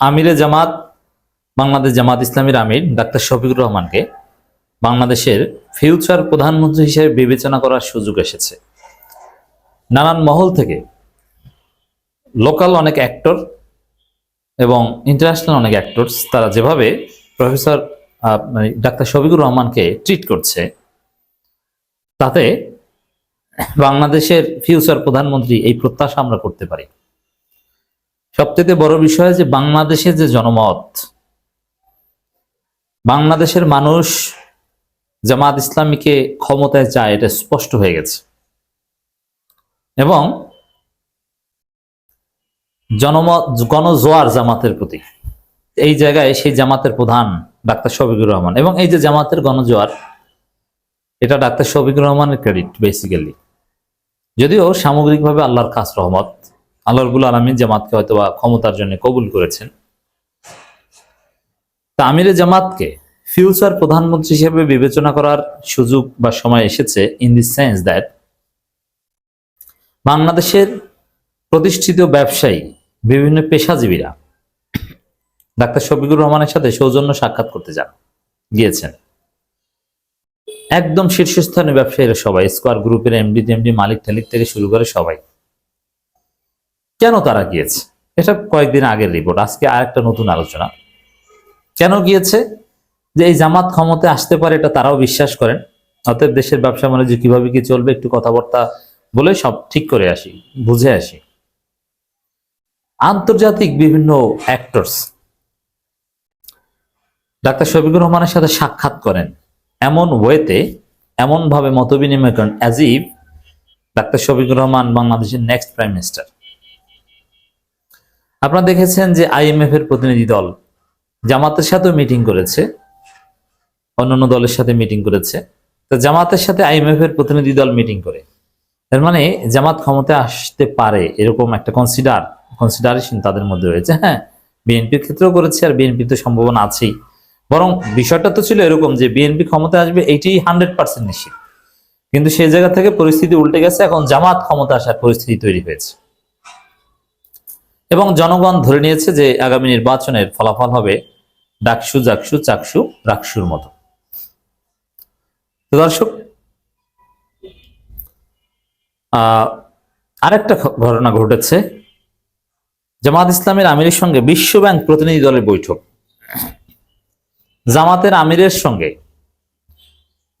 আমিরে জামাত, বাংলাদেশ জামাত ইসলামীর আমির ডাক্তার শফিকুর রহমানকে বাংলাদেশের ফিউচার প্রধানমন্ত্রী হিসেবে বিবেচনা করার সুযোগ এসেছে। নানান মহল থেকে লোকাল অনেক অ্যাক্টর এবং ইন্টারন্যাশনাল অনেক অ্যাক্টরস তারা যেভাবে প্রফেসর মানে ডাক্তার শফিকুর রহমানকে ট্রিট করছে, তাতে বাংলাদেশের ফিউচার প্রধানমন্ত্রী এই প্রত্যাশা আমরা করতে পারি। সবচেয়ে বড় বিষয় যে বাংলাদেশের যে জনমত, বাংলাদেশের মানুষ জামাত ইসলামীকে ক্ষমতায় চায়, এটা স্পষ্ট হয়ে গেছে। এবং জনমত, গণজোয়ার জামাতের প্রতি, এই জায়গায় সেই জামাতের প্রধান ডাক্তার শফিকুর রহমান। এবং এই যে জামাতের গণজোয়ার, এটা ডাক্তার শফিকুর রহমানের ক্রেডিট বেসিক্যালি যদিও সামগ্রিকভাবে আল্লাহর খাস রহমত আল্লাহ রবুল আলমী জামাতকে হয়তো বা ক্ষমতার জন্য কবুল করেছেন। তা আমিরে জামাতকে ফিউচার প্রধানমন্ত্রী হিসেবে বিবেচনা করার সুযোগ বা সময় এসেছে ইন দি সেন্স দ্যাট বাংলাদেশের প্রতিষ্ঠিত ব্যবসায়ী, বিভিন্ন পেশাজীবীরা ডাক্তার শফিকুর রহমানের সাথে সৌজন্য সাক্ষাৎ করতে যান, গিয়েছেন। একদম শীর্ষস্থানীয় ব্যবসায়ীরা সবাই স্কোয়ার গ্রুপের এমডি টেমডি মালিক, টালিক থেকে শুরু করে সবাই। কেন তারা গিয়েছে? এটা কয়েকদিন আগের রিপোর্ট আজকে আর একটা নতুন আলোচনা। কেন গিয়েছে? যে এই জামাত ক্ষমতায় আসতে পারে এটা তারাও বিশ্বাস করেন। অতএব দেশের ব্যবসা বাণিজ্য কীভাবে কি চলবে একটু কথাবার্তা বলে সব ঠিক করে আসি, বুঝে আসি। আন্তর্জাতিক বিভিন্ন অ্যাক্টরস ডাক্তার শফিকুর রহমানের সাথে সাক্ষাৎ করেন। এমন ওয়েতে এমন ভাবে মত বিনিময় করেন as if doctor Shafiqur Rahman বাংলাদেশের নেক্সট প্রাইম মিনিস্টার আপনারা দেখেছেন যে আইএমএফ এর প্রতিনিধি দল জামাতের সাথেও মিটিং করেছে, অন্যান্য দলের সাথে মিটিং করেছে। তো জামাতের সাথে আইএমএফ এর প্রতিনিধি দল মিটিং করে। এর মানে জামাত ক্ষমতায় আসতে পারে এরকম একটা কনসিডার কনসিডারেশন তাদের মধ্যে রয়েছে। হ্যাঁ বিএনপির ক্ষেত্রেও করেছে আর বিএনপির তো সম্ভাবনা আছেই। বরং বিষয়টা তো ছিল এরকম যে বিএনপি ক্ষমতায় আসবে এইটি হান্ড্রেড পার্সেন্ট নিশ্চিত। কিন্তু সেই জায়গা থেকে পরিস্থিতি উল্টে গেছে, এখন জামাত ক্ষমতা আসার পরিস্থিতি তৈরি হয়েছে। এবং জনগণ ধরে নিয়েছে যে আগামী নির্বাচনের ফলাফল হবে ডাকসু, জাকসু, চাকসু, রাকসুর মতো। দর্শক আরেকটা ঘটনা ঘটেছে। জামাত ইসলামের আমিরের সঙ্গে বিশ্ব ব্যাংক প্রতিনিধি দলের বৈঠক। জামাতের আমিরের সঙ্গে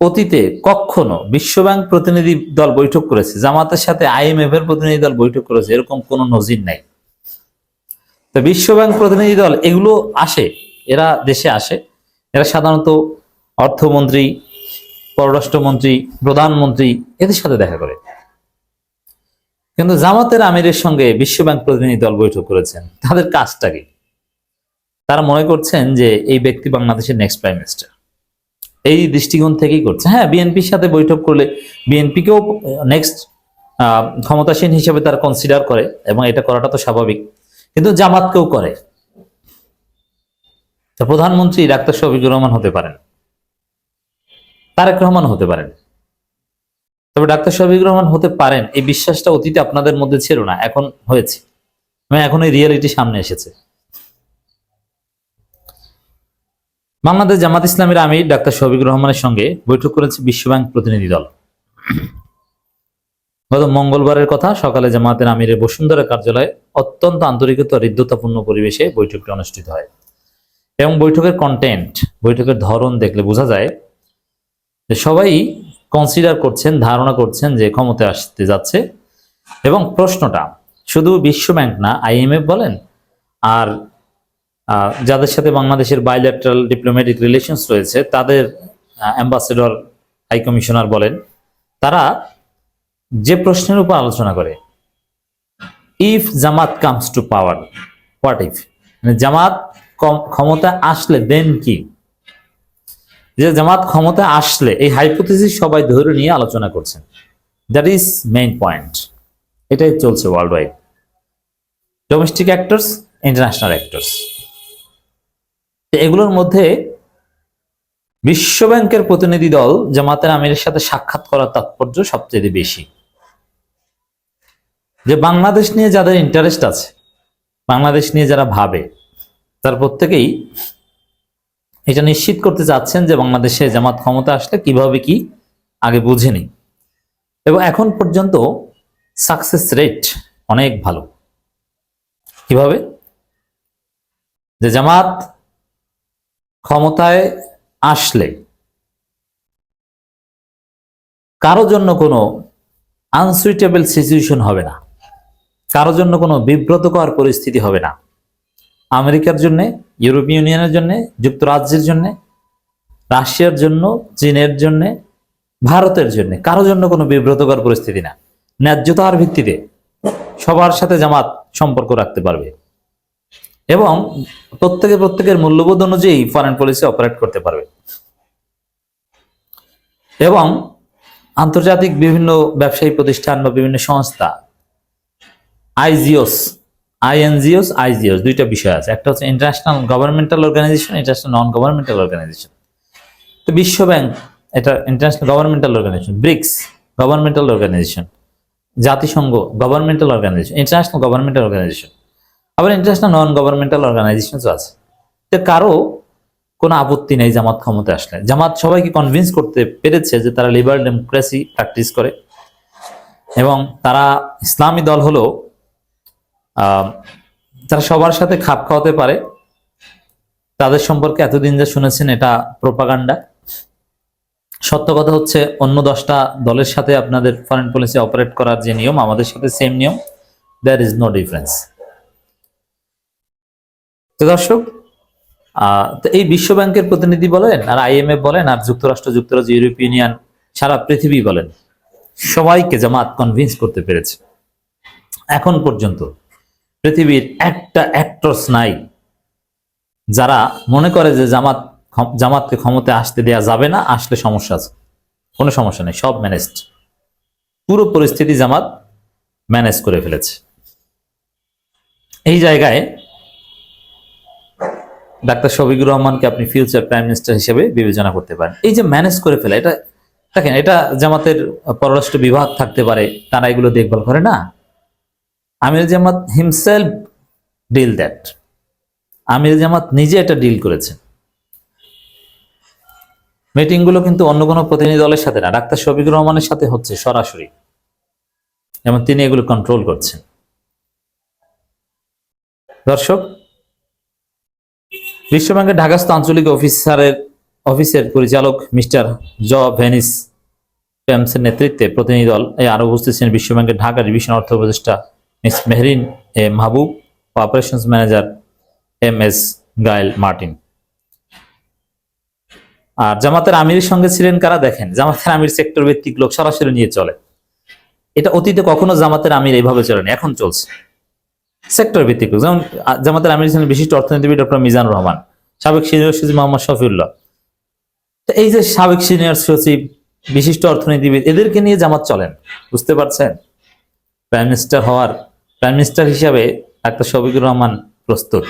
অতীতে কখনো বিশ্বব্যাংক প্রতিনিধি দল বৈঠক করেছে, জামাতের সাথে আইএমএফ এর প্রতিনিধি দল বৈঠক করেছে, এরকম কোনো নজির নাই। তো বিশ্বব্যাংক প্রতিনিধি দল, এগুলো আসে, এরা দেশে আসে। এরা সাধারণত অর্থমন্ত্রী, পররাষ্ট্রমন্ত্রী, প্রধানমন্ত্রী, এদের সাথে দেখা করে। কিন্তু জামাতের আমিরের সঙ্গে বিশ্বব্যাংক প্রতিনিধি দল বৈঠক করেছেন, তাদের কাজটা কি? তারা মনে করছেন যে এই ব্যক্তি বাংলাদেশের নেক্সট প্রাইম মিনিস্টার এই দৃষ্টিকোণ থেকেই করছে। হ্যাঁ বিএনপির সাথে বৈঠক করলে বিএনপিকেও নেক্সট ক্ষমতাসীন হিসেবে তারা কনসিডার করে, এবং এটা করাটা তো স্বাভাবিক। কিন্তু জামাতকেও করে। প্রধানমন্ত্রী ডাক্তার শফিকুর রহমান হতে পারেন। তারেক রহমান হতে পারেন। তবে ডাক্তার শফিকুর রহমান হতে পারেন, এই বিশ্বাসটা অতীতে আপনাদের মধ্যে ছিল না, এখন হয়েছে। এবং এখন এই রিয়েলিটি সামনে এসেছে। বাংলাদেশ জামাত ইসলামের আমির ডাক্তার শফিকুর রহমানের সঙ্গে বৈঠক করেছে বিশ্বব্যাংক প্রতিনিধি দল। গত মঙ্গলবারের কথা সকালে জামাতের আমিরের বসুন্ধরা কার্যালয়ে অত্যন্ত আন্তরিকতা হৃদ্যতাপূর্ণ পরিবেশে বৈঠকটি অনুষ্ঠিত হয়। এবং বৈঠকের কন্টেন্ট বৈঠকের ধরন দেখলে বোঝা যায় যে সবাই কনসিডার করছেন, ধারণা করছেন যে ক্ষমতায় আসতে যাচ্ছে। এবং প্রশ্নটা, শুধু বিশ্বব্যাংক না আইএমএফ বলেন, আর যাদের সাথে বাংলাদেশের বাইল্যাটারাল ডিপ্লোম্যাটিক রিলেশনস রয়েছে, তাদের অ্যাম্বাসেডর হাই কমিশনার বলেন, তারা যে প্রশ্নের উপর আলোচনা করে। If Jamaat comes to power what if মানে জামাত ক্ষমতা আসলে দেন কি? যে জামাত ক্ষমতা আসলে এই হাইপোথিসিস সবাই ধরে নিয়ে আলোচনা করছেন। দ্যাট ইজ মেইন পয়েন্ট এটাই চলছে world wide domestic actors international actors এগুলোর মধ্যে বিশ্বব্যাংকের প্রতিনিধি দল জামাতের আমিরের সাথে সাক্ষাৎ করার তাৎপর্য সবচেয়ে বেশি। যে বাংলাদেশ নিয়ে যাদের ইন্টারেস্ট আছে, বাংলাদেশ নিয়ে যারা ভাবে, তার প্রত্যেকেই এটা নিশ্চিত করতে চাচ্ছেন যে বাংলাদেশে জামাত ক্ষমতা আসলে কীভাবে কি আগে বুঝেনি এবং এখন পর্যন্ত সাকসেস রেট অনেক ভালো। কীভাবে? যে জামাত ক্ষমতায় আসলে কারও জন্য কোনো আনসুইটেবল সিচুয়েশন হবে না। কারও জন্য কোনো বিব্রতকর পরিস্থিতি হবে না। আমেরিকার জন্য, ইউরোপীয় ইউনিয়নের জন্য, যুক্তরাজ্যের জন্য, রাশিয়ার জন্য, চীনের জন্য, ভারতের জন্য কারও জন্য কোনো বিব্রতকর পরিস্থিতি না। ন্যায্যতার ভিত্তিতে সবার সাথে জামাত সম্পর্ক রাখতে পারবে। এবং প্রত্যেকে প্রত্যেকের মূল্যবোধ অনুযায়ী ফরেন পলিসি অপারেট করতে পারবে। এবং আন্তর্জাতিক বিভিন্ন ব্যবসায়ী প্রতিষ্ঠান বা বিভিন্ন সংস্থা আইজিওস, আইএনজিওস, আইজিওস, দুইটা বিষয় আছে। একটা হচ্ছে international governmental organisation international non governmental organisation তো বিশ্ব ব্যাংক এটা international governmental organisation BRICS governmental organisation জাতিসংঘ governmental organisation international governmental organisation আবার ইন্টারন্যাশনাল নন গভর্নমেন্টাল অর্গানাইজেশনও আছে। তো কারও কোনো আপত্তি নেই জামাত ক্ষমতা আসলে। জামাত সবাইকে কনভিন্স করতে পেরেছে যে তারা লিবারাল ডেমোক্রেসি প্র্যাকটিস করে। এবং তারা ইসলামী দল হলো তারা সবার সাথে খাপ খাওয়াতে পারে, তাদের সম্পর্কে এতদিন যা শুনেছেন এটা প্রোপাগান্ডা। সত্য কথা হচ্ছে, অন্য দশটা দলের সাথে আপনাদের ফরেন পলিসি অপারেট করার যে নিয়ম, আমাদের সাথে সেম নিয়ম। দ্যার ইজ নো ডিফারেন্স তো দর্শক তো এই বিশ্ব ব্যাংকের প্রতিনিধি বলেন, আর আইএমএফ বলেন, আর যুক্তরাষ্ট্র, যুক্তরাজ্য ইউরোপীয় ইউনিয়ন সারা পৃথিবী বলেন, সবাইকে জামাত কনভিন্স করতে পেরেছে। এখন পর্যন্ত পৃথিবীর একটা অ্যাক্টরস নাই। যারা মনে করে যে জামাত জামাতকে ক্ষমতায় আসতে দেয়া যাবে না, আসলে সমস্যা আছে। কোনো সমস্যা নেই, সব ম্যানেজড পুরো পরিস্থিতি জামাত ম্যানেজ করে ফেলেছে। এই জায়গায় ডাক্তার শফিকুর রহমানকে আপনি ফিউচার প্রাইম মিনিস্টার হিসেবে বিবেচনা করতে পারেন। এই যে ম্যানেজ করে ফেলা, এটা দেখেন, এটা জামাতের পররাষ্ট্র বিভাগ থাকতে পারে, তারা এগুলো দেখভাল করে না। আমির জামাত হিমসেলফ ডিল দ্যাট আমির জামাত নিজে এটা ডিল করেছে। মিটিংগুলো কিন্তু অন্য কোনো প্রতিনিধি দলের সাথে না, ডাক্তার শফিকুর রহমানের সাথে হচ্ছে সরাসরি। এবং তিনি এগুলো কন্ট্রোল করছেন। দর্শক, বিশ্বব্যাংকের ঢাকাস্থ আঞ্চলিক অফিসারের, অফিসের পরিচালক মিস্টার জ ভেনিস প্যামসের নেতৃত্বে প্রতিনিধি দল, এই আরও উপস্থিত ছিলেন বিশ্বব্যাংকের ঢাকা ডিভিশন অর্থ উপদেষ্টা miss Mehreen A Mahbub O operations manager M S Gayle Martin আর জামাতের আমিরের সঙ্গে ছিলেন কারা? দেখেন, জামাতের আমির সেক্টর ভিত্তিক লোক সরাসরি নিয়ে চলে। এটা অতীতে কখনো জামাতের আমির এইভাবে চলেনি, এখন চলছে। সেক্টর ভিত্তিক লোক, যেমন জামাতের আমির ছিলেন বিশিষ্ট অর্থনীতিবিদ ডক্টর মিজানুর রহমান, সাবেক সিনিয়র সচিব মোহাম্মদ শফিউল্লাহ। তো এই যে সাবেক সিনিয়র সচিব, বিশিষ্ট অর্থনীতিবিদ, এদেরকে নিয়ে জামাত চলেন, বুঝতে পারছেন? প্রাইম মিনিস্টার হওয়ার প্রাইম মিনিস্টার হিসাবে ডাক্তার শফিকুর রহমান প্রস্তুত।